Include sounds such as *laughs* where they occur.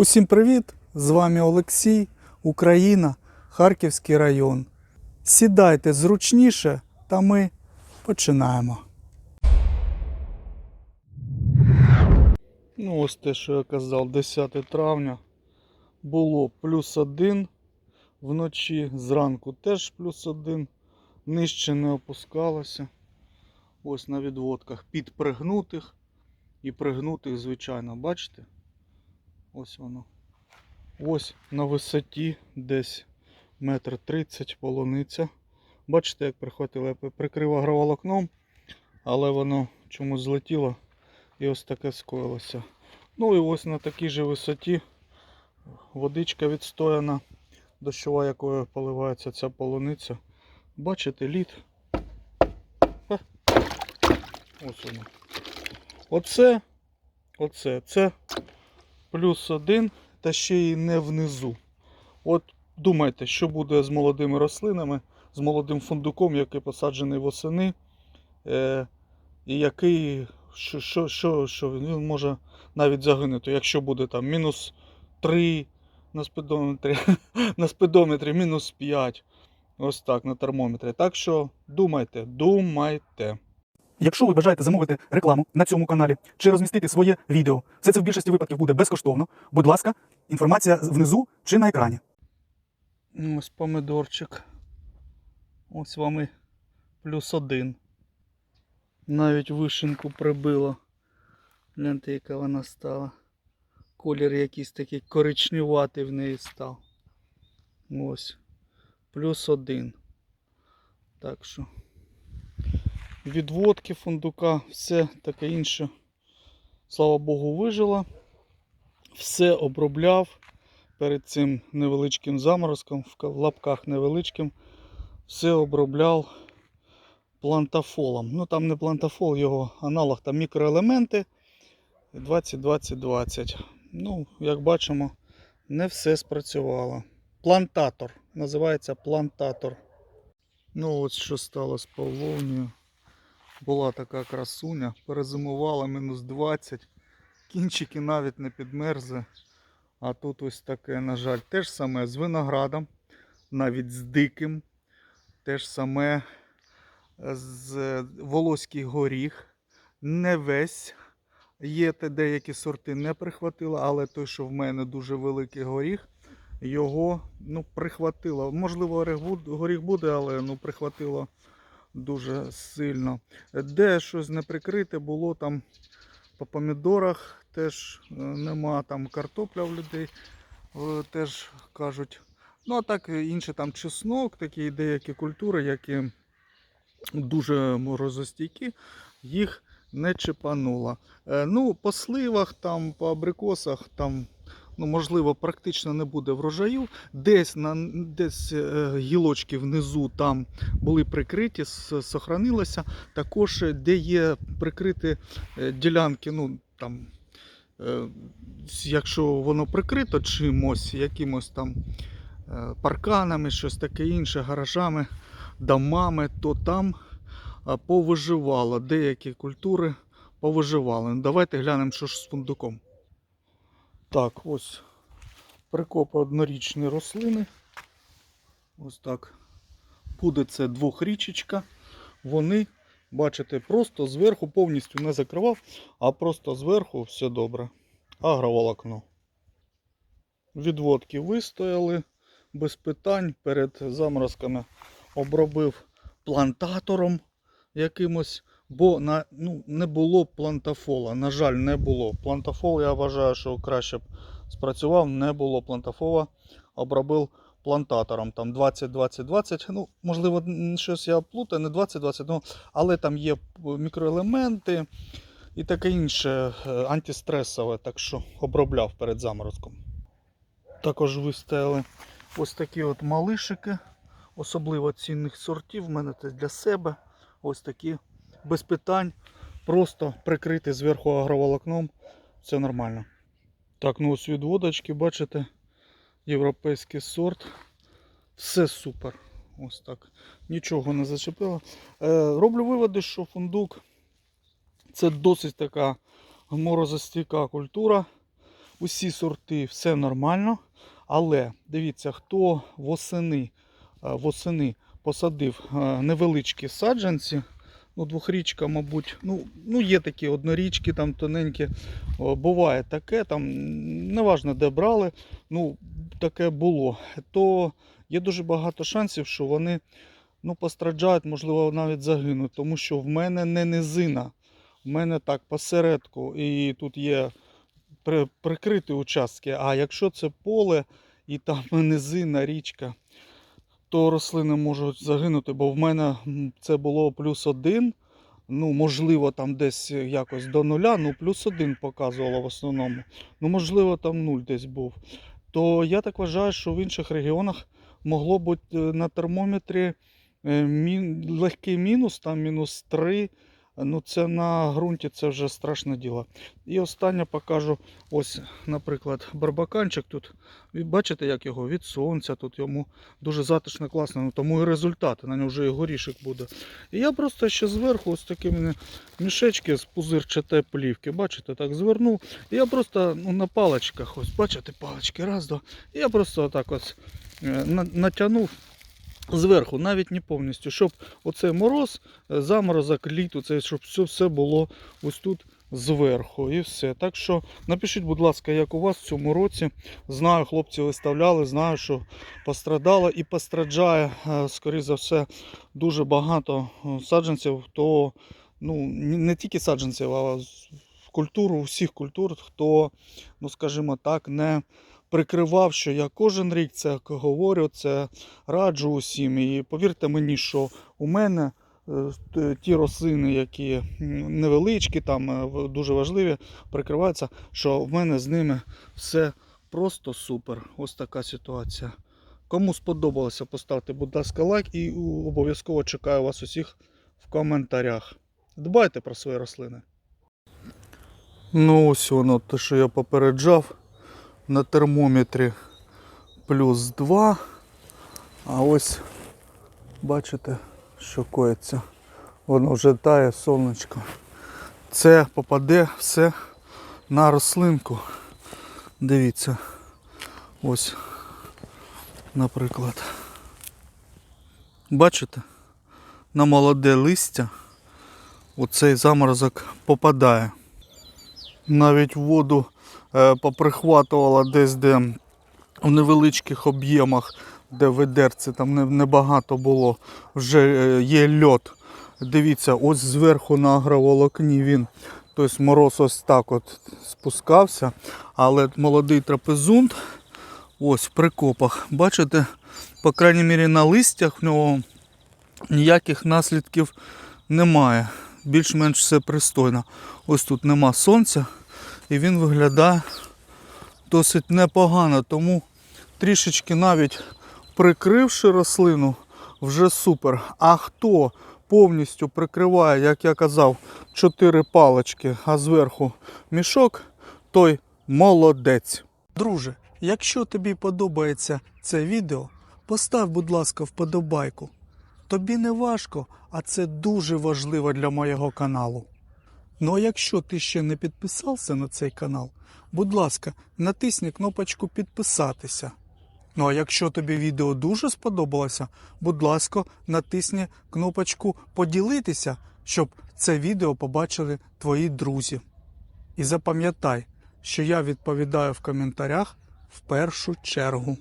Усім привіт! З вами Олексій, Україна, Харківський район. Сідайте зручніше, та ми починаємо. Ну, ось те, що я казав, 10 травня було плюс один. Вночі зранку теж плюс один. Нижче не опускалося. Ось на відводках підпригнутих і пригнутих, звичайно, бачите? Ось воно. Ось на висоті десь метр тридцять полуниця. Бачите, як прихватило, я прикрив агроволокном, але воно чомусь злетіло і ось таке скоїлося. Ну і ось на такій же висоті водичка відстояна, дощова, якою поливається ця полуниця. Бачите, лід. Ось воно. Оце, оце, це плюс один, та ще й не внизу. От думайте, що буде з молодими рослинами, з молодим фундуком, який посаджений восени, е, і який, що, що, що, що він може навіть загинути, якщо буде там мінус 3 на спидометрі, *laughs* на спидометрі мінус 5. Ось так на термометрі. Так що думайте, думайте. Якщо ви бажаєте замовити рекламу на цьому каналі чи розмістити своє відео, все це в більшості випадків буде безкоштовно. Будь ласка, інформація внизу чи на екрані. Ось помидорчик. Ось вам і плюс один. Навіть вишенку прибило. Гляньте, яка вона стала. Колір якийсь такий коричневатий в неї став. Ось. Плюс один. Так що відводки фундука, все таке інше. Слава Богу, вижило. Все обробляв перед цим невеличким заморозком, в лапках невеличким. Все обробляв плантафолом. Ну там не плантафол, його аналог, там мікроелементи 20-20-20. Ну, як бачимо, не все спрацювало. Плантатор. Називається плантатор. Ну, ось що стало з павловнею. Була така красуня, перезимувала мінус 20. Кінчики навіть не підмерзли. А тут ось таке, на жаль, те ж саме з виноградом, навіть з диким. Те ж саме з волоський горіх. Не весь. Є те деякі сорти не прихватило, але той, що в мене дуже великий горіх, його ну, прихватило. Можливо, горіх буде- але ну, прихватило дуже сильно. Де щось не прикрите було там по помідорах теж е, нема, там картопля в людей е, теж кажуть. Ну, а так інше там чеснок, такі деякі культури, які дуже морозостійкі, їх не чіпануло. Е, Ну, по сливах, там, по абрикосах, там, ну, можливо, практично не буде врожаю. Десь на десь е, гілочки внизу там були прикриті, сохранилося. Також е, де є прикриті е, ділянки, ну там, якщо воно прикрито чимось, якимось там парканами, щось таке інше, гаражами, домами, то там повиживало. Деякі культури повиживали. Давайте глянемо, що ж з фундуком. Так, ось прикопи однорічні рослини. Ось так. Буде це двохрічечка. Вони, бачите, просто зверху повністю не закривав, а просто зверху все добре. Агроволокно. Відводки вистояли без питань. Перед заморозками обробив плантатором якимось, бо на, ну, не було плантафола. На жаль, не було. Плантафол, я вважаю, що краще б спрацював, не було плантафола. Обробив плантатором. Там 20-20-20. Ну, можливо, щось я плутаю, не 20-20, ну, але там є мікроелементи і таке інше е, антистресове, так що обробляв перед заморозком. Також виставили ось такі от малишики, особливо цінних сортів. В мене це для себе. Ось такі без питань. Просто прикрити зверху агроволокном. Все нормально. Так, ну ось відводочки, бачите, європейський сорт. Все супер. Ось так. Нічого не зачепило. Е, роблю виводи, що фундук це досить така морозостійка культура. усі сорти, все нормально. Але дивіться, хто восени, е, восени посадив е, невеличкі саджанці, ну, двохрічка, мабуть, ну, ну є такі однорічки, там тоненькі, буває таке, там неважно де брали, ну таке було. То є дуже багато шансів, що вони ну, постраждають, можливо, навіть загинуть, тому що в мене не низина, в мене так посередку, і тут є при, прикриті участки. А якщо це поле і там *laughs* низина, річка, то рослини можуть загинути, бо в мене це було плюс один. Ну, можливо, там десь якось до нуля, ну плюс один показувало в основному. Ну, можливо, там нуль десь був. То я так вважаю, що в інших регіонах могло бути е, на термометрі е, легкий мінус, там мінус 3. Ну, це на ґрунті це вже страшне діло. І останнє покажу. Ось, наприклад, барбаканчик тут. Бачите, як його від сонця, тут йому дуже затишно, класно, ну, тому і результати, на нього вже і горішок буде. І я просто ще зверху ось такі мене мішечки з пузирчатої плівки, бачите, так звернув. І я просто ну, на паличках, ось бачите, палички, раз, два. І я просто отак ось е, натягнув зверху, навіть не повністю, щоб оцей мороз, е, заморозок, літ, оце, щоб все, все було ось тут зверху і все. Так що напишіть, будь ласка, як у вас в цьому році. Знаю, хлопці виставляли, знаю, що пострадало і постраждає, е, скоріше за все, дуже багато е, саджанців, то ну, не тільки саджанців, а культуру, всіх культур, хто, ну скажімо так, не прикривав, що я кожен рік це говорю, це раджу усім. І повірте мені, що у мене е, ті рослини, які невеличкі, там е, дуже важливі, прикриваються, що в мене з ними все просто супер. Ось така ситуація. Кому сподобалося, поставте, будь ласка, лайк і обов'язково чекаю вас усіх в коментарях. Дбайте про свої рослини. Ну, ось воно, те, що я попереджав на термометрі плюс 2. А ось бачите, що коїться. Воно вже тає сонечко. Це попаде все на рослинку. Дивіться. Ось, наприклад. Бачите? На молоде листя оцей заморозок попадає. Навіть воду е, поприхватувала десь де в невеличких об'ємах, де ведерці там небагато було, вже е, є льот. Дивіться, ось зверху на агроволокні він. Тобто мороз ось так от спускався, але молодий трапезунт ось в прикопах. Бачите, по крайній мірі на листях в нього ніяких наслідків немає. Більш-менш все пристойно. Ось тут нема сонця і він виглядає досить непогано. Тому трішечки навіть прикривши рослину, вже супер. А хто повністю прикриває, як я казав, чотири палочки, а зверху мішок, той молодець. Друже, якщо тобі подобається це відео, постав, будь ласка, вподобайку. Тобі не важко, а це дуже важливо для моєго каналу. Ну а якщо ти ще не підписався на цей канал, будь ласка, натисни кнопочку підписатися. Ну а якщо тобі відео дуже сподобалося, будь ласка, натисни кнопочку поділитися, щоб це відео побачили твої друзі. І запам'ятай, що я відповідаю в коментарях в першу чергу.